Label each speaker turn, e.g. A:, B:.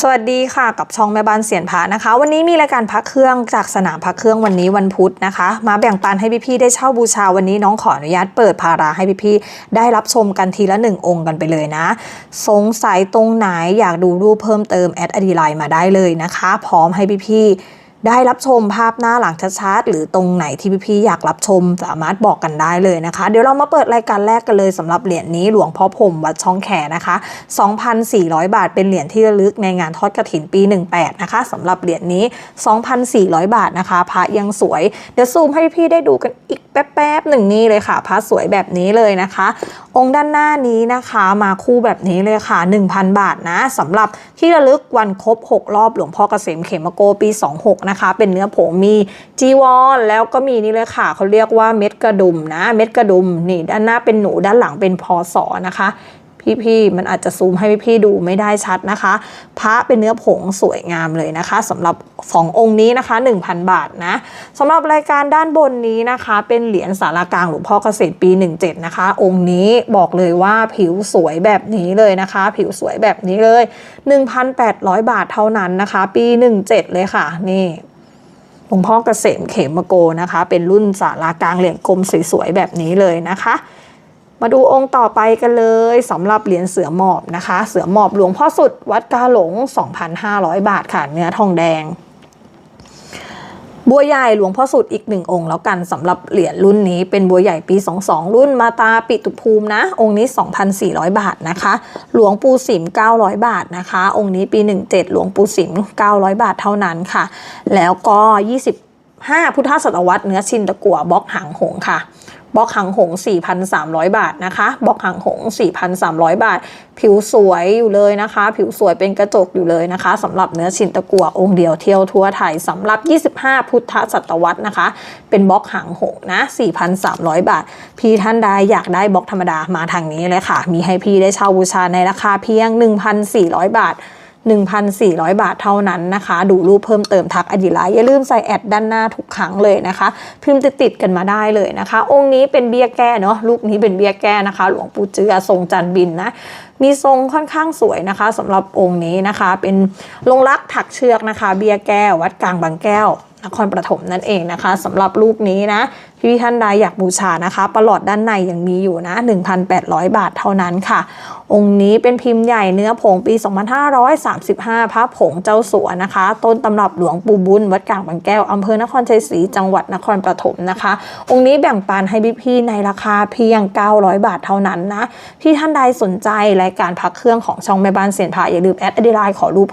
A: สวัสดีค่ะกับช่องแม่บ้านเสียนพานะคะ วันนี้มีรายการพักเครื่องจากสนามพักเครื่องวันนี้วันพุธนะคะ มาแบ่งปันให้พี่ๆได้เช่าบูชาวันนี้น้องขออนุญาตเปิดภาราให้พี่ๆได้รับชมกันทีละหนึ่งองค์กันไปเลยนะ สงสัยตรงไหนอยากดูรูปเพิ่มเติมแอดอดีไลน์มาได้เลยนะคะ พร้อมให้พี่ๆ ได้รับชมภาพหน้าหลังชัดๆหรือตรงไหนที่พี่ๆอยากรับชมสามารถบอกกันได้เลยนะคะ เดี๋ยวเรามาเปิดรายการแรกกันเลยสำหรับเหรียญนี้หลวงพ่อพรมวัดช่องแขนะคะ 2,400 บาทเป็นเหรียญที่ระลึกในงานทอดกระถินปี 18 นะคะสำหรับเหรียญนี้ 2,400 บาทนะคะ พระยังสวย เดี๋ยวซูมให้พี่ได้ดูกันอีกแป๊บๆหนึ่งนี่เลยค่ะ พระสวยแบบนี้เลยนะคะ องค์ด้านหน้านี้นะคะมาคู่แบบนี้เลยค่ะ 1,000 บาทนะสำหรับที่ระลึกวันครบ 6 รอบหลวงพ่อเกษมเขมโกปี 26นะคะ เป็นเนื้อผงมีจีวรแล้วก็มีนี่เลยค่ะเขาเรียกว่าเม็ดกระดุมนะ เม็ดกระดุมนี่ด้านหน้าเป็นหนูด้านหลังเป็นพอสอนะคะพี่ๆ มันอาจจะซูมให้พี่ๆ ดูไม่ได้ชัดนะคะ พระเป็นเนื้อผงสวยงามเลยนะคะสำหรับ 2 องค์นี้นะคะ 1,000 บาทนะสำหรับรายการด้านบนนี้นะคะ เป็นเหรียญสารากลางหลวงพ่อเกษตรปี 17 นะคะ องค์นี้บอกเลยว่าผิวสวยแบบนี้เลยนะคะ ผิวสวยแบบนี้เลย 1,800 บาทเท่านั้นนะคะ ปี 17 เลยค่ะ นี่ หลวงพ่อเกษมเขมโกนะคะ เป็นรุ่นสารากลางเหรียญกลมสวยๆแบบนี้เลยนะคะ มาดูองค์ต่อไปกันเลยสำหรับเหรียญเสือหมอบนะคะ เสือหมอบหลวงพ่อสุดวัดกาหลง 2,500 บาทค่ะเนื้อทองแดง บัวใหญ่หลวงพ่อสุดอีกหนึ่งองค์แล้วกันสำหรับเหรียญรุ่นนี้เป็นบัวใหญ่ปี 22 รุ่นมาตาปิตุภูมินะ องค์นี้ 2,400 บาทนะคะ หลวงปู่สิม 900 บาทนะคะ องค์นี้ปี 17 หลวงปู่สิม 900 บาทเท่านั้นค่ะ แล้วก็ 5 พุทธศตวรรษเนื้อชินตะกั่วบล็อกหางหงค่ะบล็อกหางหง 4,300 บาทนะคะบล็อกหางหง 4,300 บาท ผิวสวยอยู่เลยนะคะ ผิวสวยเป็นกระจกอยู่เลยนะคะสำหรับเนื้อชินตะกั่วองค์เดียวเที่ยวทั่วไทยสำหรับ 25 พุทธศตวรรษนะคะ เป็นบล็อกหางหงนะ 4,300 บาท พี่ท่านใดอยากได้บล็อกธรรมดามาทางนี้เลยค่ะ มีให้พี่ได้เช่าบูชาในราคาเพียง 1,400 บาท 1,400 บาทเท่านั้นนะคะ ดูรูปเพิ่มเติมทักอดีไลน์อย่าลืมใส่แอดด้านหน้าทุกครั้งเลยนะคะ พิมพ์ติดๆกันมาได้เลยนะคะ องค์นี้เป็นเบี้ยแก้เนาะลูกนี้เป็นเบี้ยแก้นะคะ หลวงปู่เจือทรงจันบินนะมีทรงค่อนข้างสวยนะคะสำหรับองค์นี้นะคะ เป็นลงรักถักเชือกนะคะ เบี้ยแก้ววัดกลางบางแก้ว นครปฐมนั่นเองนะคะสำหรับรูปนี้นะพี่ท่านใดอยากบูชานะคะประหลอดด้านในยังมีอยู่นะ 1,800 บาทเท่านั้นค่ะ องค์นี้เป็นพิมพ์ใหญ่เนื้อผงปี 2535 พระผงเจ้าสัวนะคะ ต้นตำรับหลวงปู่บุญวัดกลางบางแก้วอำเภอนครชัยศรีจังหวัดนครปฐมนะคะ องค์นี้แบ่งปันให้พี่ๆในราคาเพียง 900 บาทเท่านั้นนะที่ท่านใดสนใจรายการพักเครื่องของช่องแม่บ้านเสียนพาอย่าลืมแอดอดีไลน์ขอรูปเพิ่ม